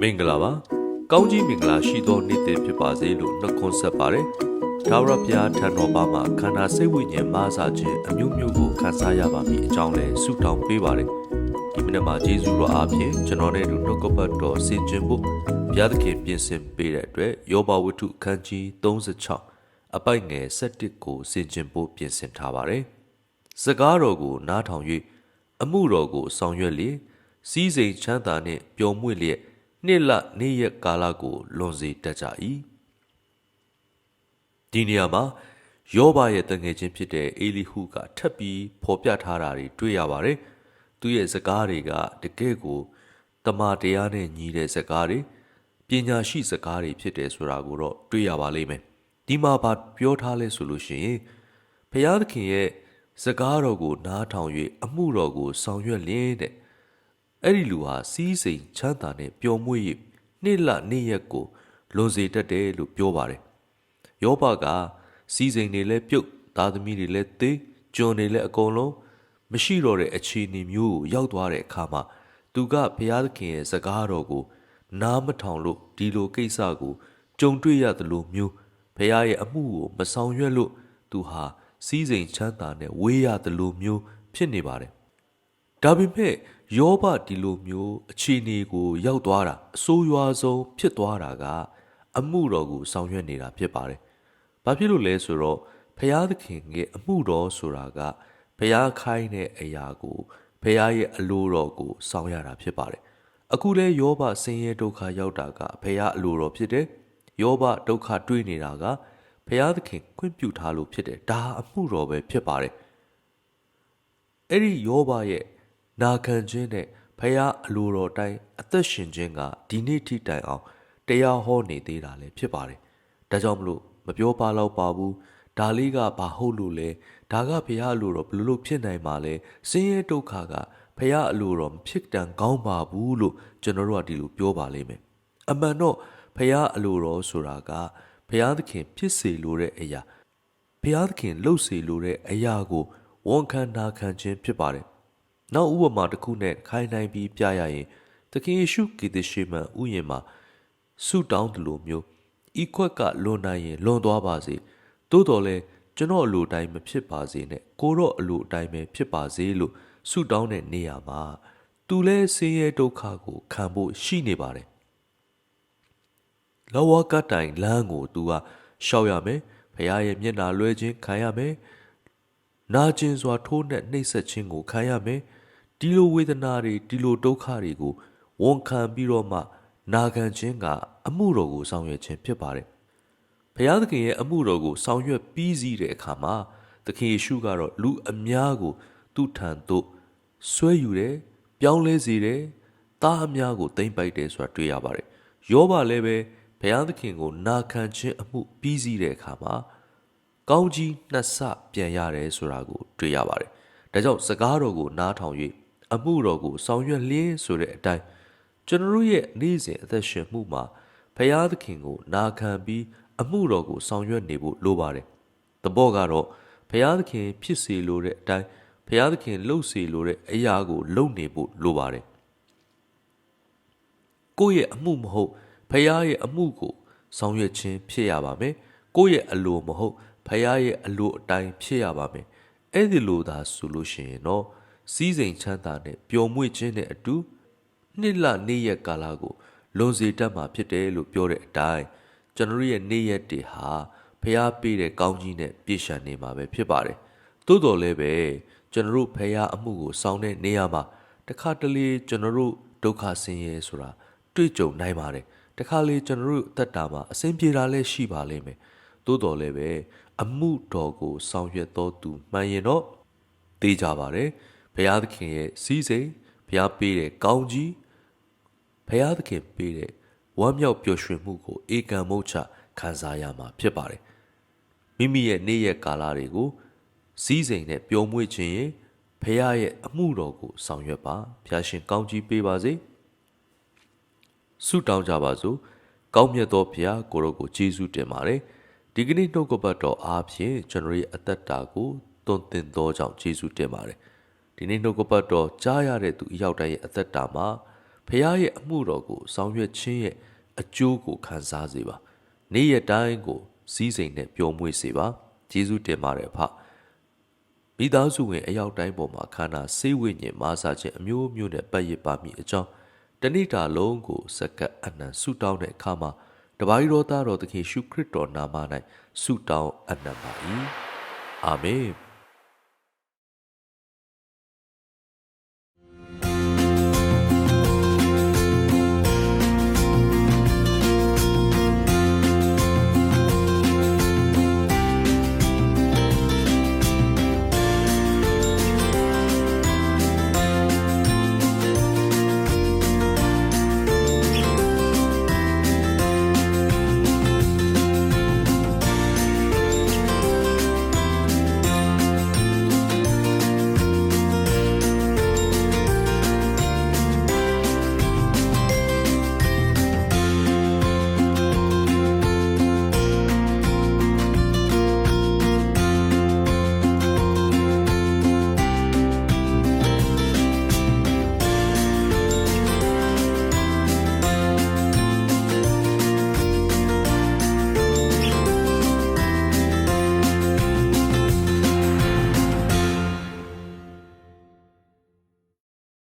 မင်္ဂလာပါကောင်းကြီးမင်္ဂလာရှိသောနေ့တည်ဖြစ်ပါစေလို့နှုတ်ခွန်းဆက်ပါတယ်ဒါဝရဘုရားထံတော်ဘာမှာခန္ဓာစိတ်ဝိညာဉ်မာစာခြင်းအမျိုးမျိုးကိုခံစားရပါမည်အကြောင်းလဲဆုတောင်းပေးပါတယ်ဒီမနေ့မှာယေရှုတော်အားဖြင့်ကျွန်တော်နဲ့အတူနှုတ်ကပတ်တော်ဆင်ခြင်ဖို့ဘုရားသခင်ပြင်ဆင်ပေးတဲ့အတွက်ယောဘဝတ္ထုအခန်းကြီး36အပိုက်ငယ်7ကိုဆင်ခြင်ဖို့ပြင်ဆင်ထားပါတယ်စကားတော်ကိုနားထောင်၍အမှုတော်ကိုဆောင်ရွက်လျက်စီးစိမ်ချမ်းသာနှင့်ပျော်မွေ့လျက် နှစ်လနေ့ရက်ကာလကိုလွန်စေတတ်ကြ၏ဒီနေရာမှာယောဘရဲ့တငယ်ချင်းဖြစ်တဲ့အေလိဟုကထပ်ပြီးဖော်ပြထားတာတွေတွေ့ရပါတယ်သူရဲ့စကားတွေကတကယ့်ကိုတမာတရားနဲ့ညီတဲ့စကားတွေပညာရှိစကားတွေဖြစ်တယ်ဆိုတာကိုတော့တွေ့ရပါလိမ့်မယ်ဒီမှာဗာပြောထားလဲဆိုလို့ရှိရင်ဘုရားသခင်ရဲ့စကားတော်ကိုနားထောင်၍အမှုတော်ကိုဆောင်ရွက်လင်းတဲ့ အဲ့ဒီလူဟာစီးစိမ်ချမ်းသာနဲ့ပျော်မွေ့၍နေ့လနေ့ရက်ကိုလွန်စေတတ်တယ်လို့ပြောပါတယ်။ယောဘကစီးစိမ်တွေလည်းပြုတ်သားသမီးတွေလည်းသေကျွန်တွေလည်းအကုန်လုံးမရှိတော့တဲ့အခြေအနေမျိုးကိုရောက်သွားတဲ့အခါမှာသူကဘုရားသခင်ရဲ့စကားတော်ကို နားမထောင်လို့ဒီလိုကိစ္စကိုကြုံတွေ့ရသလိုမျိုးဘုရားရဲ့အမှုကိုမဆောင်ရွက်လို့သူဟာစီးစိမ်ချမ်းသာနဲ့ဝေးရသလိုမျိုးဖြစ်နေပါတယ်။ ဒါပေမဲ့ယောဘဒီလိုမျိုးအခြေအနေကို ရောက်သွားတာအဆိုးရွားဆုံးဖြစ်သွားတာကအမှုတော်ကိုဆောင်ရွက်နေတာဖြစ်ပါတယ်။ဘာဖြစ်လို့လဲဆိုတော့ဖျားသခင်ရဲ့အမှုတော်ဆိုတာကဖျားခိုင်းတဲ့အရာကိုဖျားရဲ့အလိုတော်ကိုဆောင်ရတာဖြစ်ပါတယ်။အခုလဲယောဘဆင်းရဲဒုက္ခရောက်တာကဖျားအလိုတော်ဖြစ်တယ်။ယောဘဒုက္ခတွေ့နေတာကဖျားသခင်ခွင့်ပြုထားလို့ဖြစ်တယ်။ဒါအမှုတော်ပဲဖြစ်ပါတယ်။အဲ့ဒီယောဘရဲ့ နာခံခြင်းနဲ့ဖယားအလိုတော်တိုင်းအသက်ရှင်ခြင်းကဒီနေ့ထိတိုင်အောင်တရားဟောနေသေးတာလည်းဖြစ်ပါတယ်။ဒါကြောင့်မလို့မပြောပါတော့ပါဘူး။ဒါလေးကဘာဟုတ်လို့လဲ။ဒါကဖယားအလိုတော်ဘယ်လိုလုပ်ဖြစ်နိုင်မှာလဲ။ဆင်းရဲဒုက္ခကဖယားအလိုတော်မဖြစ်တန်ကောင်းပါဘူးလို့ကျွန်တော်တို့ကဒီလိုပြောပါလိမ့်မယ်။အမှန်တော့ဖယားအလိုတော်ဆိုတာကဖယားသခင်ဖြစ်စေလိုတဲ့အရာဖယားသခင်လှုပ်စေလိုတဲ့အရာကိုဝန်ခံနာခံခြင်းဖြစ်ပါတယ်။ နောက်ဥပမာတစ်ခုနဲ့ခိုင်းနိုင်ပြီးပြရရင်သခင်ယေရှုကိတရှိမန်ဥယျာဉ်မှာဆုတောင်းတယ်လို့မျိုးဤခွက်ကလွန်နိုင်ရင်လွန်သွားပါစေ။သို့တော်လဲကျွန်တော်အလိုတိုင်းမဖြစ်ပါစေနဲ့ကိုတော့အလိုအတိုင်းပဲဖြစ်ပါစေလို့ဆုတောင်းတဲ့နေရာမှာသူလဲဆင်းရဲဒုက္ခကိုခံဖို့ရှိနေပါတယ်။လောဝကတိုင်လမ်းကိုသူကရှောက်ရမယ်။ဖခင်ရဲ့မျက်နာလွှဲခြင်းခံရမယ်။နာကျင်စွာထိုးနှက်နှိပ်စက်ခြင်းကိုခံရမယ်။ ဒီလိုဝေဒနာတွေဒီလိုဒုက္ခတွေကိုဝန်ခံပြီးတော့မှ နာခံခြင်းကအမှုတော်ကိုဆောင်ရွက်ခြင်းဖြစ်ပါတယ်။ဘုရားသခင်ရဲ့အမှုတော်ကိုဆောင်ရွက်ပြီးစီးတဲ့အခါမှာသခင်ယေရှုကတော့လူအများကို သူ့ထံသို့ဆွဲယူတယ်၊ပြောင်းလဲစေတယ်၊သားအများကိုတိမ့်ပိုက်တယ်ဆိုတာတွေ့ရပါတယ်။ယောဘလည်းပဲဘုရားသခင်ကို နာခံခြင်းအမှုပြီးစီးတဲ့အခါမှာကောင်းကြီးနှစ်ဆပြန်ရတယ်ဆိုတာကို တွေ့ရပါတယ်။ဒါကြောင့်စကားတော်ကိုနားထောင်၍ အမှုတော်ကိုဆောင်ရွက်လင်းဆိုတဲ့အတိုင်းကျွန်တော်တို့ရဲ့နေ့စဉ်အသက်ရှင်မှုမှာဖရာသခင်ကိုနာခံပြီးအမှုတော်ကိုဆောင်ရွက်နေဖို့လိုပါတယ်။တဘော့ကတော့ဖရာသခင်ဖြစ်စေလိုတဲ့အတိုင်းဖရာသခင်လှုပ်စေလိုတဲ့အရာကိုလုပ်နေဖို့လိုပါတယ်။ကိုယ့်ရဲ့အမှုမဟုတ်ဖရာရဲ့အမှုကိုဆောင်ရွက်ခြင်းဖြစ်ရပါမယ်။ကိုယ့်ရဲ့အလိုမဟုတ်ဖရာရဲ့အလိုအတိုင်းဖြစ်ရပါမယ်။အဲ့ဒီလိုသာဆိုလို့ရှိရင်တော့ စီးစိမ်ချမ်းသာနဲ့ပျော်မွေ့ခြင်းနဲ့အတူနှစ်လနေ့ရက်ကာလကိုလွန်စေတတ်မှာဖြစ်တယ်လို့ပြောတဲ့အတိုင်းကျွန်တော်ရဲ့နေ့ရက်တွေဟာဖျားပေးတဲ့ကောင်းကြီးနဲ့ပြည့်စုံနေမှာပဲဖြစ်ပါတယ်။သို့တော်လည်းပဲကျွန်တော်ဖျားအမှုကိုစောင်းတဲ့နေရာမှာတခါတလေကျွန်တော်ဒုက္ခဆင်းရဲဆိုတာတွေ့ကြုံနိုင်ပါတယ်။တခါလေကျွန်တော်အသက်တာမှာအဆင်ပြေတာလည်းရှိပါလိမ့်မယ်။သို့တော်လည်းပဲအမှုတော်ကိုဆောင်ရွက်တော်သူမှန်ရင်တော့သိကြပါတယ်။ ဘုရားသခင်ရဲ့စီးစိမ်ဘုရားပေးတဲ့ကောင်းကြီးဘုရားသခင်ပေးတဲ့ဝမ်းမြောက်ပျော်ရွှင်မှုကိုဧကံမုတ်ချခံစားရမှာဖြစ်ပါတယ်မိမိရဲ့နေ့ရက်ကာလတွေကိုစီးစိမ်နဲ့ပျော်မွေ့ခြင်းရင်ဘုရားရဲ့အမှုတော်ကိုဆောင်ရွက်ပါဖျာရှင်ကောင်းကြီးပေးပါစေဆုတောင်းကြပါစို့ကောင်းမြတ်သောဘုရားကိုရောကိုကျေးဇူးတင်ပါတယ်ဒီကနေ့နှုတ်ကပတ်တော်အားဖြင့်ကျွန်တော်ရဲ့အသက်တာကိုတွင်တင်သောကြောင့်ကျေးဇူးတင်ပါတယ် ဒီနေ့နှုတ်ကပတ်တော်ကြားရတဲ့သူအရောက်တိုင်းရဲ့အသက်တာမှာဖះရဲ့အမှုတော်ကိုဆောင်ရွက်ခြင်းရဲ့အကျိုးကိုခံစားစေပါနေ့ရက်တိုင်းကိုစည်းစိမ်နဲ့ပျော်မွေ့စေပါယေရှုတင်ပါတယ်ဖမိသားစုဝင်အရောက်တိုင်းပေါ်မှာခန္ဓာစိတ်ဝိညာဉ်မာစာခြင်းအမျိုးမျိုးနဲ့ပတ်ရစ်ပါမိအကြောင်းတဏိတာလုံးကိုစက္ကပ်အနံဆုတောင်းတဲ့အခါမှာတပါးတော်သားတော်သခင်ရှုခရစ်တော်နာမ၌ဆုတောင်းအနံပါ၏အာမင်